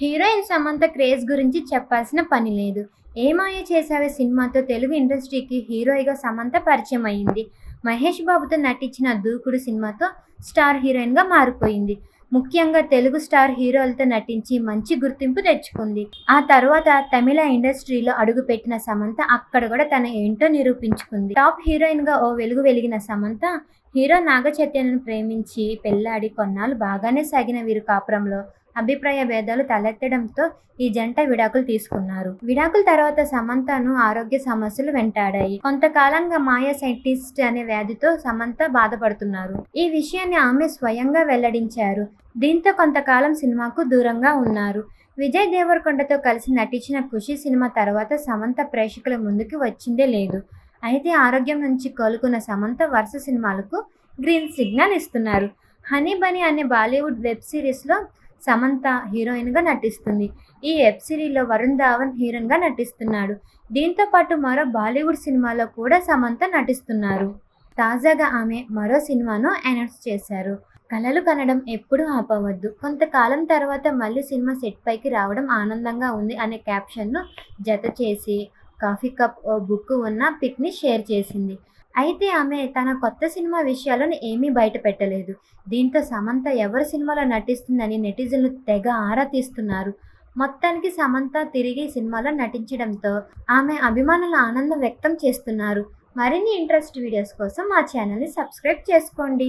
Heroine Samantha craze గురించి చెప్పాల్సిన పని లేదు. ఏమాయ చేశావే సినిమాతో తెలుగు ఇండస్ట్రీకి హీరోయిగా సమంత పరిచయం అయింది. మహేష్ బాబుతో నటించిన దూకుడు సినిమాతో స్టార్ హీరోయిన్గా మారిపోయింది. ముఖ్యంగా తెలుగు స్టార్ హీరోలతో నటించి మంచి గుర్తింపు తెచ్చుకుంది. ఆ తర్వాత తమిళ ఇండస్ట్రీలో అడుగుపెట్టిన సమంత అక్కడ కూడా తన ఏంటో నిరూపించుకుంది. టాప్ హీరోయిన్గా ఓ వెలుగు వెలిగిన సమంత హీరో నాగచైతన్యను ప్రేమించి పెళ్ళాడి కొన్నాళ్ళు బాగానే సాగిన వీరు కాపురంలో అభిప్రాయ భేదాలు తలెత్తడంతో ఈ జంట విడాకులు తీసుకున్నారు. విడాకుల తర్వాత సమంతను ఆరోగ్య సమస్యలు వెంటాడాయి. కొంతకాలంగా మాయా సైంటిస్ట్ అనే వ్యాధితో సమంత బాధపడుతున్నారు. ఈ విషయాన్ని ఆమె స్వయంగా వెల్లడించారు. దీంతో కొంతకాలం సినిమాకు దూరంగా ఉన్నారు. విజయ్ దేవరకొండతో కలిసి నటించిన ఖుషి సినిమా తర్వాత సమంత ప్రేక్షకుల ముందుకు వచ్చిందే లేదు. అయితే ఆరోగ్యం నుంచి కోలుకున్న సమంత వరుస సినిమాలకు గ్రీన్ సిగ్నల్ ఇస్తున్నారు. హనీ బనీ అనే బాలీవుడ్ వెబ్ సిరీస్లో సమంత హీరోయిన్గా నటిస్తుంది. ఈ వెబ్ సిరీస్లో వరుణ్ ధావన్ హీరోయిన్గా నటిస్తున్నాడు. దీంతో పాటు మరో బాలీవుడ్ సినిమాలో కూడా సమంత నటిస్తున్నారు. తాజాగా ఆమె మరో సినిమాను అనౌన్స్ చేశారు. కలలు కనడం ఎప్పుడూ ఆపవద్దు. కొంతకాలం తర్వాత మళ్ళీ సినిమా సెట్ పైకి రావడం ఆనందంగా ఉంది అనే క్యాప్షన్ను జత చేసి కాఫీ కప్ ఓ బుక్ ఉన్న పిక్ని షేర్ చేసింది. అయితే ఆమె తన కొత్త సినిమా విషయాలను ఏమీ బయట పెట్టలేదు దీంతో సమంత ఎవరి సినిమాలో నటిస్తుందని నెటిజన్లు తెగ ఆరా తీస్తున్నారు. మొత్తానికి సమంత తిరిగి సినిమాలో నటించడంతో ఆమె అభిమానులు ఆనందం వ్యక్తం చేస్తున్నారు. మరిన్ని ఇంట్రెస్ట్ వీడియోస్ కోసం మా ఛానల్ని సబ్స్క్రైబ్ చేసుకోండి.